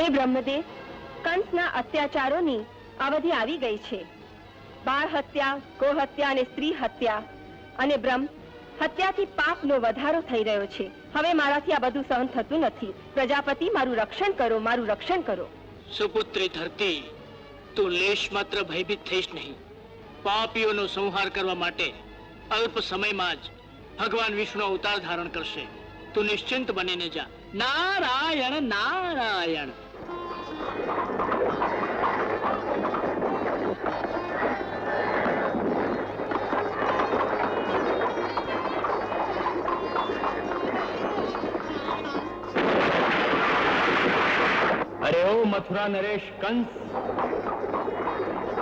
હે બ્રહ્મદેવ, કંસના અત્યાચારોની અવધિ આવી ગઈ છે. બાળ હત્યા ગોહત્યા અને સ્ત્રી હત્યા અને બ્રહ્મ હત્યાથી પાપનો વધારો થઈ રહ્યો છે. હવે મારાથી આ બધું સહન થતું નથી. પ્રજાપતિ, મારું રક્ષણ કરો, મારું રક્ષણ કરો. સુપુત્રી ધરતી, તું લેશ માત્ર ભયભીત થઈશ નહીં. પાપીઓનો સંહાર કરવા માટે અલ્પ સમયમાં જ ભગવાન વિષ્ણુ અવતાર ધારણ કરશે. તું નિશ્ચિંત બનીને જા. નારાયણ નારાયણ. અરે ઓ મથુરા નરેશ કંસ,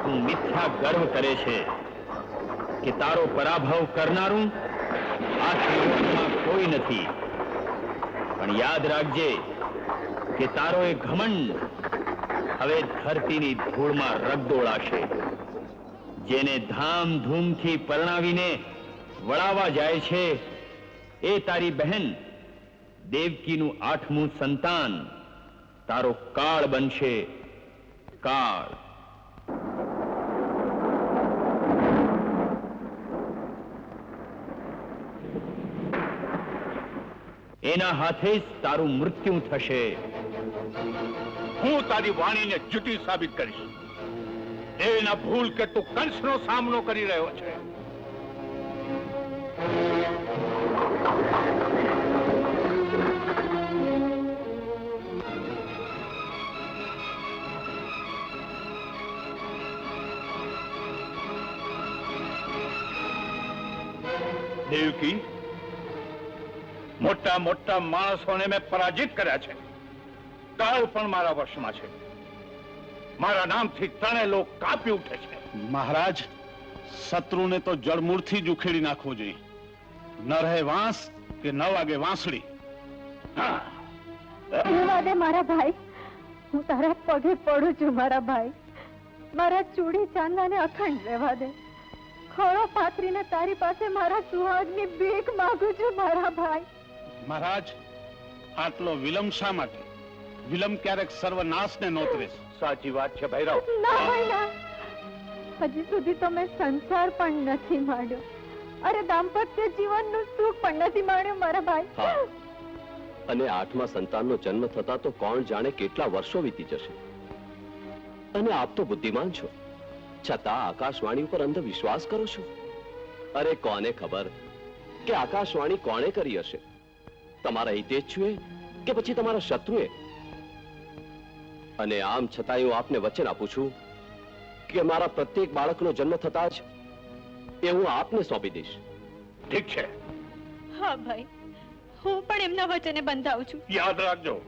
તું મિથ્યા ગર્વ કરે છે કે તારો પરાભવ કરનારું આ શ્રીમાં કોઈ નથી. પણ યાદ રાખજે કે તારો એ ઘમંડ હવે ધરતીની ધૂળમાં રગદોળાશે જેને ધામધૂમથી પરણાવીને વળાવા જાય છે, એ તારી બહેન. દેવકીનું આઠમું સંતાન તારો કાળ બનશે. કાળ. એના હાથે જ તારું મૃત્યુ થશે. હું તારી વાણીને જુટી સાબિત કરીશ. એના ભૂલ કે તું કંસનો સામનો કરી રહ્યો છે. દેવકી, મોટા મોટા માણસોને મેં પરાજિત કર્યા છે. કાળ પણ મારા વશમાં છે. મારા નામથી ત્રણે લોક કાપી ઉઠે છે. મહારાજ શત્રુને તો જળમૂળથી જ ઉખેડી નાખવો જોઈએ. ન રહે વાંસ કે ન વાગે વાંસળી. હા મારા ભાઈ. હું તારા પગે પડું છું મારા ભાઈ. મારા ચૂડી ચાંદાને અખંડ રહેવા દે. ખોળો પાથરીને તારી પાસે મારા સુહાગની ભીખ માંગુ છું મારા ભાઈ. મહારાજ આટલો વિલંબ શા માટે? વિલંબ ક્યારેક સર્વનાશને નોતરે સાચી વાત છે ભૈરવ. ના ભાઈ ના હજી સુધી તો મેં સંસાર પણ નથી માંડ્યો અરે દાંપત્ય જીવનનું સુખ પણ નથી માણ્યું મારા ભાઈ. અને આઠમા સંતાનનો જન્મ થતા તો કોણ જાણે કેટલા વર્ષો વીતી જશે. અને આપ તો બુદ્ધિમાન છો. છતાં આકાશવાણી ઉપર અંધવિશ્વાસ કરો છો. અરે કોને ખબર કે આકાશવાણી કોણે કરી હશે? તમારા હિતેચ્છુએ કે પછી તમારા શત્રુએ? અને આમ છતાં હું આપને વચન આપું છું કે મારા પ્રત્યેક બાળકનો જન્મ થતા જ એ હું આપને સોંપી દઈશ. ઠીક છે. હા ભાઈ. હું પણ એમના વચને બંધાવું છું. યાદ રાખજો.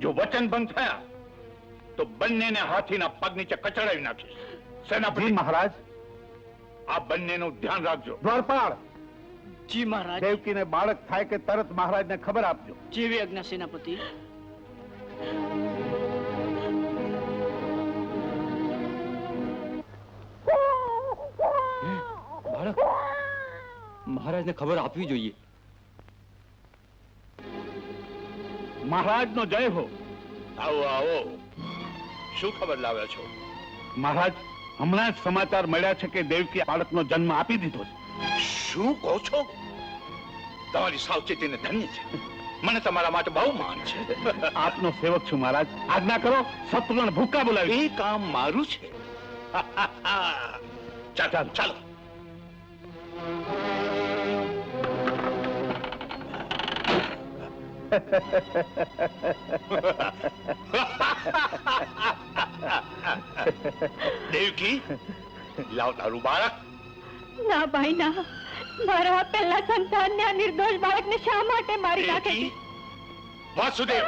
જો વચન ભંગ થયા તો બંનેને હાથીના પગ નીચે કચડાવી નાખીશ. સેનાપતિ. મહારાજ. આ બંનેનું ધ્યાન રાખજો. દ્વારપાળ. જી મહારાજ. દેવકીને બાળક થાય કે તરત મહારાજને ખબર આપજો. જીવી આજ્ઞા સેનાપતિ. મહારાજને ખબર આપવી જોઈએ. મહારાજનો જય હો. આવો આવો. શું ખબર લાવ્યા છો? મહારાજ હમણાં જ સમાચાર મળ્યા છે કે દેવકી બાળકનો જન્મ આપી દીધો છે. શું કહો છો? તમારી સાવચેતીને ધન્ય છે. મને તમારા માટે બહુ માન છે. આપનો સેવક છું મહારાજ. આજ્ઞા કરો શત્રુને ભૂકા બોલાવી. એ કામ મારું છે. ચાલો ચાલો. દેવકી લાવ તારું બાળક. ના ભાઈ ના. મારા પહેલા સંતાનને આ નિર્દોષ બાળકને શા માટે મારી નાખે વાસુદેવ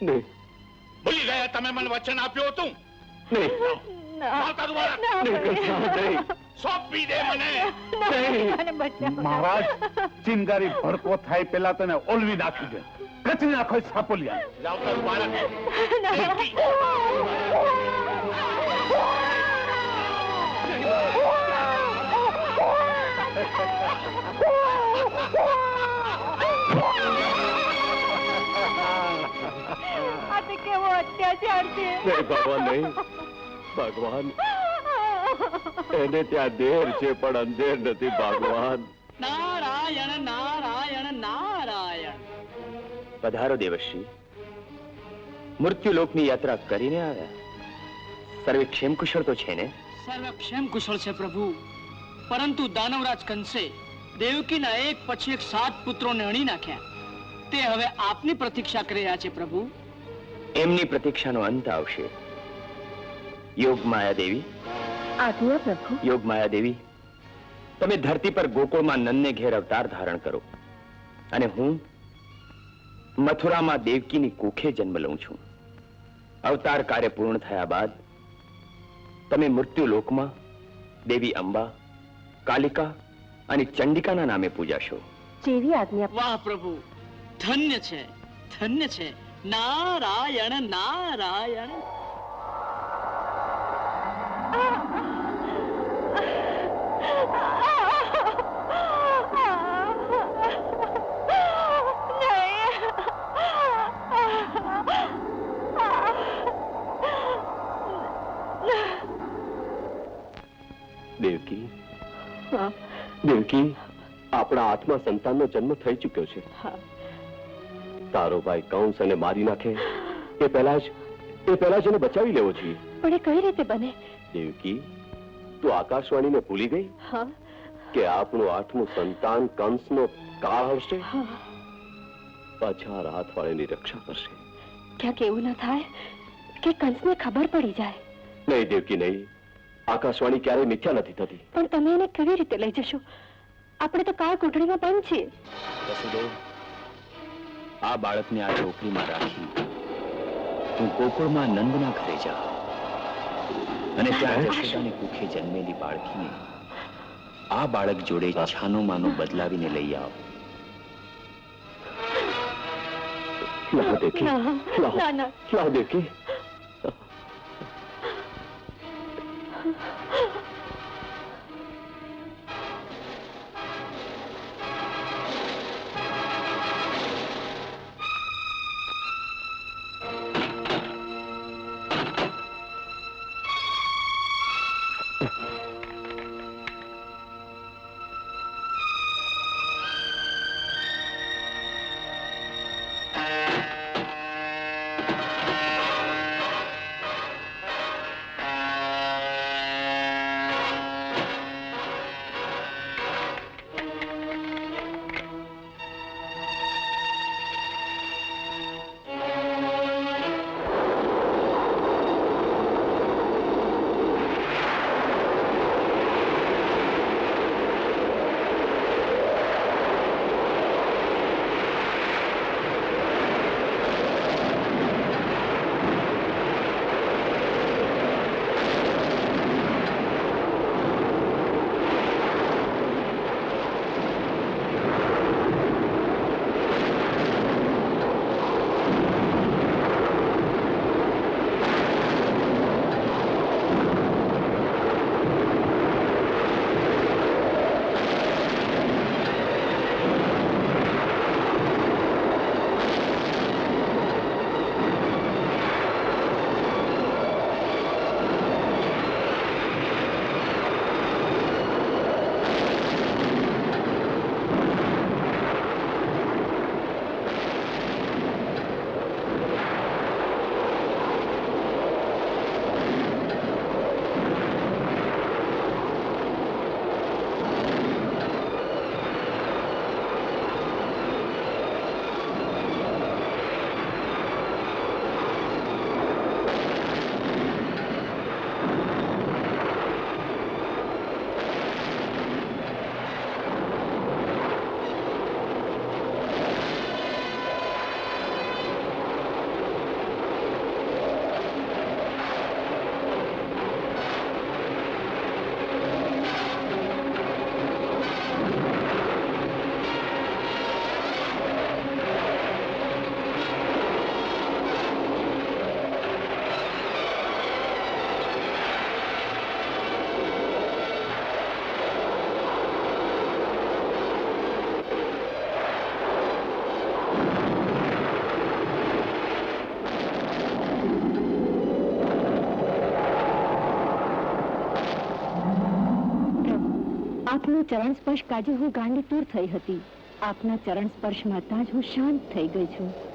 નહીં ભૂલી ગયા તમે મને વચન આપ્યું હતું? નહીં ના લાવ તારું બાળક. ના ભાઈ. સોંપી દે મને. મહારાજ ચિનગારી ભડકો થાય પેલા તને ઓલવી નાખી દે. કચરી નાખો સાપોલિયા. તારું બાળક કેવો અત્યાચાર છે. ભગવાન નહીં. ભગવાન એને ત્યાં દેર છે પણ અંધેર નથી ભગવાન. નારાયણ નારાયણ નારાયણ. પધારો દેવશ્રી. મૃત્યુલોકની યાત્રા કરીને આવ્યા. સર્વે ક્ષેમ કુશળ તો છે ને? સર્વ ક્ષેમ કુશળ છે પ્રભુ. પરંતુ દાનવરાજ કંસે દેવકીના એક પછી એક સાત પુત્રોને અણી નાખ્યા. તે હવે આપની પ્રતીક્ષા કરી રહ્યા છે પ્રભુ. એમની પ્રતીક્ષાનો અંત આવશે. યોગ માયા દેવી આજ્ઞા પ્રભુ. યોગ માયા દેવી તમે ધરતી પર ગોકુળમાં નંદને ઘેર અવતાર ધારણ કરો અને હું મથુરામાં દેવકીની કુખે જન્મ લઉં છું. અવતાર કાર્ય પૂર્ણ થયા બાદ તમે મૃત્યુ લોકમાં દેવી અંબા કાલિકા અને ચંડિકાના નામે પૂજાશો. જેવી આજ્ઞા વાહ પ્રભુ ધન્ય છે ધન્ય છે. નારાયણ નારાયણ. દેવકી દેવકી આપણા આઠમા સંતાનનો જન્મ થઈ ચૂક્યો છે. તારો ભાઈ કંસ અને મારી નાખે એ પહેલા જ એ પહેલા જ એને બચાવી લેવો જોઈએ. પણ એ કઈ રીતે બને? દેવકી તું આકાશવાણીને ભૂલી ગઈ? હા. કે આપણું આઠમું સંતાન કંસનો કાળ હશે? પાછા હાથ વાળીની રક્ષા કરશે. ક્યાંક એવું ના થાય કે કંસને ખબર પડી જાય. નહીં દેવકી નહીં. આકાશવાણી ક્યારેય મિથ્યા નથી થતી. પણ તમે એને કેવી રીતે લઈ જશો? આપણે તો કાળ કોઠડીમાં બંધ છીએ. વસુદેવ આ બાળકને આ ચોકડીમાં રાખી તું ગોકુળમાં નંદના ઘરે જા. અને ત્યાં જશોદાની કુખે જન્મેલી બાળકીને આ બાળક જોડે છાનો માનો બદલાવીને લઈ આવ. લાવ દેખી લાવ ના, Mm-hmm. ચરણ સ્પર્શ કાજે હું ગાંડી દૂર થઈ હતી. આપના ચરણ સ્પર્શ ત્યાં જ હું શાંત થઈ ગઈ છું.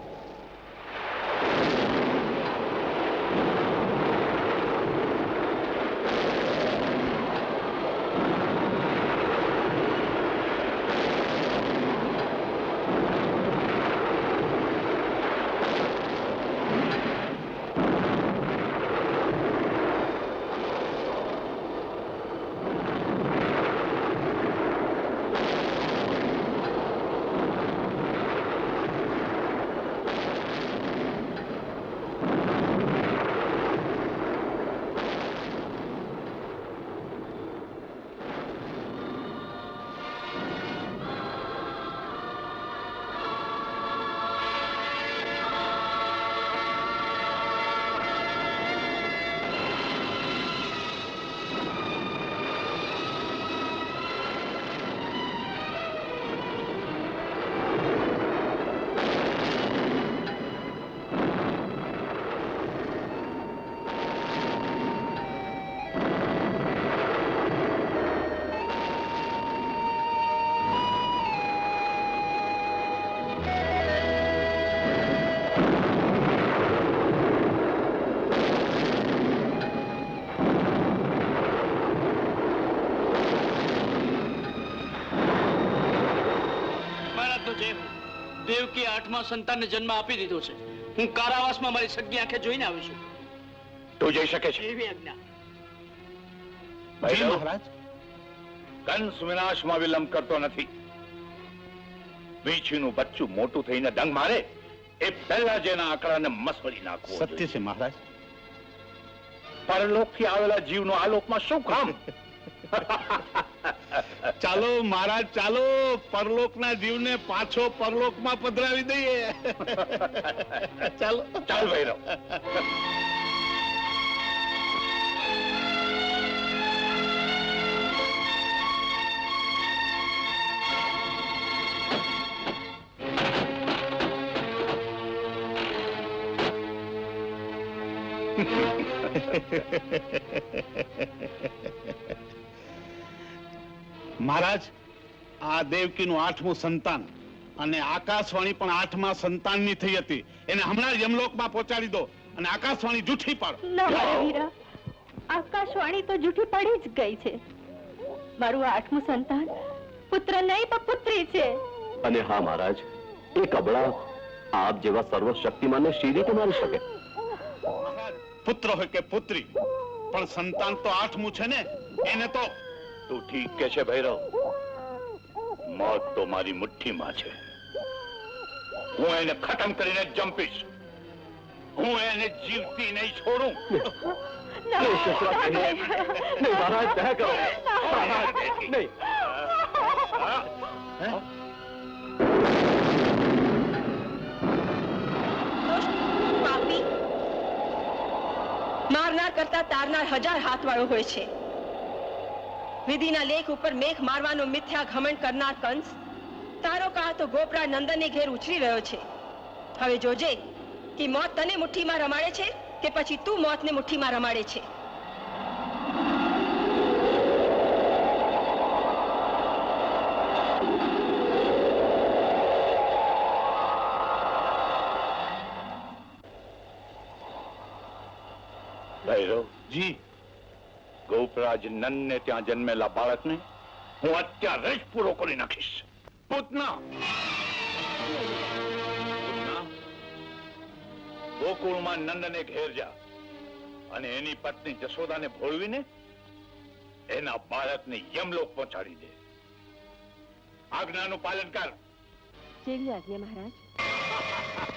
દેવકી આઠમા સંતાનને જન્મ આપી દીધો છે. હું કારાવાસમાં મારી સગી આંખે જોઈને આવ્યો છું. તું જઈ શકે છે. એવી આજ્ઞા. જી મહારાજ. કંસ વિનાશમાં વિલંબ કરતો નથી. વીછીનું બચ્ચું મોટું થઈને ડંગ મારે એ પહેલા જેના આંકડાને મસળી નાખવો સત્ય. છે મહારાજ. પરલોકથી આવેલા જીવનું આલોકમાં શું કામ? ચાલો મહારાજ ચાલો. પરલોકના જીવને પાછો પરલોકમાં પધરાવી દઈએ. ચાલો. ચાલ ભૈરવ. મહારાજ આ દેવકીનું આઠમું સંતાન અને આકાશવાણી પણ આઠમા સંતાનની થઈ હતી. એને હમણાં યમલોકમાં પહોંચાડી દો અને આકાશવાણી જૂઠી પાડો. ના મારા વીરા આકાશવાણી તો જૂઠી પડી જ ગઈ છે. મારું આઠમું સંતાન પુત્ર નહીં પણ પુત્રી છે. અને હા મહારાજ એ કબળા આપ જેવા સર્વશક્તિમાનને શી રીતે મારી શકે? પુત્ર હોય કે પુત્રી પણ સંતાન તો આઠમું છે ને? એને તો તું ઠીક કે છે ભૈરવ? મોત તો મારી મુઠ્ઠીમાં છે. હું એને ખતમ કરીને જંપીશ. હું એને જીવતી નહીં છોડું. નહીં, સસરા, નહીં. નહીં, મહારાજ દયા કરો. મહારાજ, નહીં. મારનાર કરતા તારનાર હજાર હાથ વાળો હોય છે. વિધિના લેખ ઉપર મેઘ મારવાનો મિથ્યા ઘમંડ કરનાર કંસ? તારો કાહ તો ગોપરા નંદનને ઘેર ઉછરી રહ્યો છે. હવે જોજે, કે મોત તને મુઠ્ઠીમાં રમાડે છે કે પછી તું મોતને મુઠ્ઠીમાં રમાડે છે? જી. ગોપરાજ નંદને ત્યાં જન્મેલા બાળકને હું અત્યારે જ પૂરો કરી નાખીશ. પૂતના. ગોકુળમાં નંદને ઘેર જા અને એની પત્ની જશોદાને ભોળવીને એના બાળકને યમલોક પહોંચાડી દે. આજ્ઞાનું પાલન કર. જેવી આજ્ઞા મહારાજ?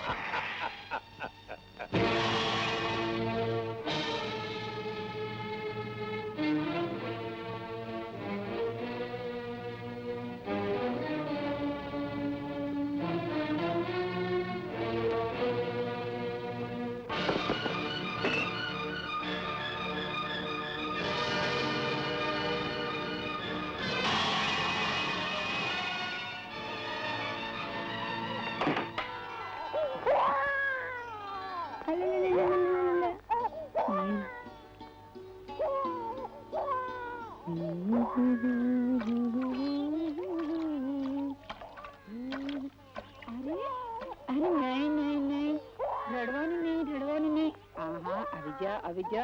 આવી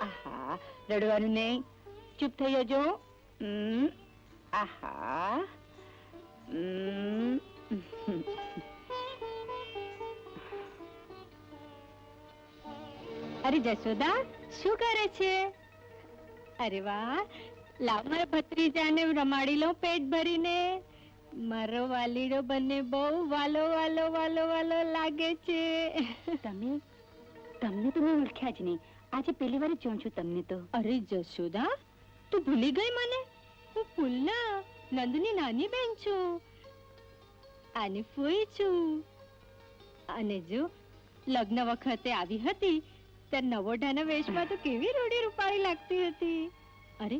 આહા, રડવાનું નહીં. ચૂપ થઈ જજો. આહા. અરે જશોદા, શું કરે છે? અરે વાહ, લાવ મારા ભત્રીજાને રમાડી લઉં પેટ ભરીને. મારો વાલીડો બંને બહુ વાલો વાલો વાલો વાલો લાગે છે. તમે, તમને તો મેં ઓળખ્યા જ નહીં. આજે પહેલી વાર જોઉં છું તમને તો. અરે જશોદા તું ભૂલી ગઈ મને? હું ફૂલના નંદની નાની બેન છું. અને ફૂઈ છું. અને જો લગ્ન વખતે આવી હતી ત્યારે નવોઢાના વેશમાં તો કેવી રૂડી રૂપાળી લાગતી હતી. અરે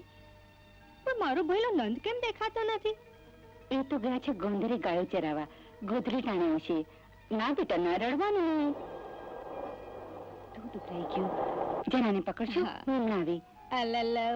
પણ મારો ભયલો નંદ કેમ દેખાતો નથી? એ તો ગયા છે ગોંધરે ગાયો ચરાવા. ગોધરી ટાણે આવશે ના બેટા ના રડવાનું. તું દુખરાઈ ગયું. જનાને પકડશું હું ના આવી અલલા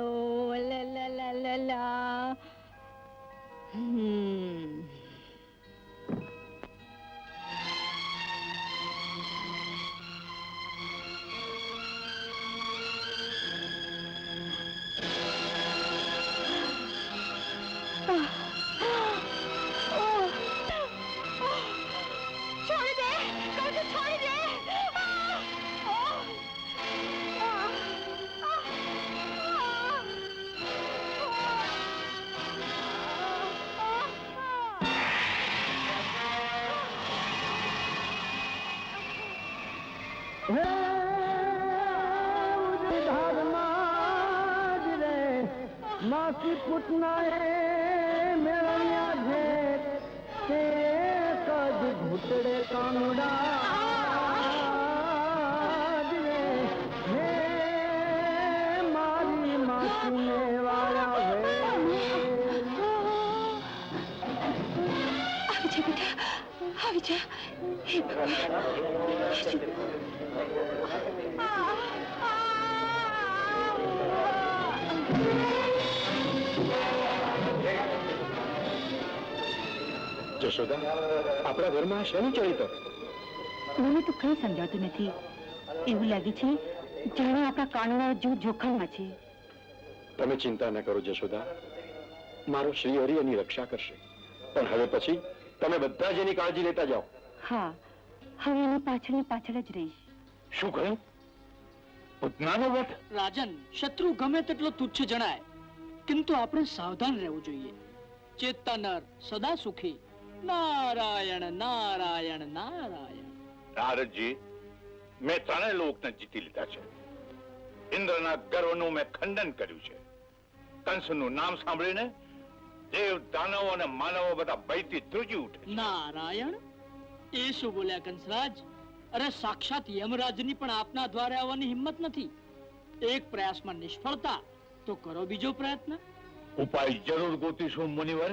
માસી પુતનાએ મેળવ્યા છે તે કદ ઘૂંટડે કાનુડા હે મારી માસીને વાળા હે આવી જા આવી જા. હે જશોદા આપણા ઘરમાં શેનું ચરિત્ર? મને તો કઈ સમજાતું નથી. એવું લાગે છે જાણે આપણા કાનના જો જોખમમાં છે. તમે ચિંતા ન કરો જશોદા. મારો શ્રી હરિ એની રક્ષા કરશે. પણ હવે પછી તમે બધા જ એની કાળજી લેતા જાઓ. હા હવે એની પાછળ પાછળ જ રહીશ. શું કહ્યું? પૂતનાનો વટ રાજન શત્રુ ગમે તેટલો તુચ્છ જણાય કિંતુ આપણે સાવધાન રહેવું જોઈએ. ચેતનર સદા સુખી. નારાયણ નારાયણ નારાયણ. નારદજી મેં ત્રણેય લોકને જીતી લીધા છે. ઇન્દ્રના ગર્વનું મેં ખંડન કર્યું છે. કંસનું નામ સાંભળીને દેવ દાનવો અને માનવો બધા ભયથી ધ્રુજી ઉઠે નારાયણ એ શું બોલ્યા કંસરાજ અરે સાક્ષાત યમરાજની પણ આપના દ્વારે આવવાની હિંમત નથી. એક પ્રયાસમાં નિષ્ફળતા તો કરો બીજો પ્રયત્ન. ઉપાય જરૂર ગોતીશું મુનિવર.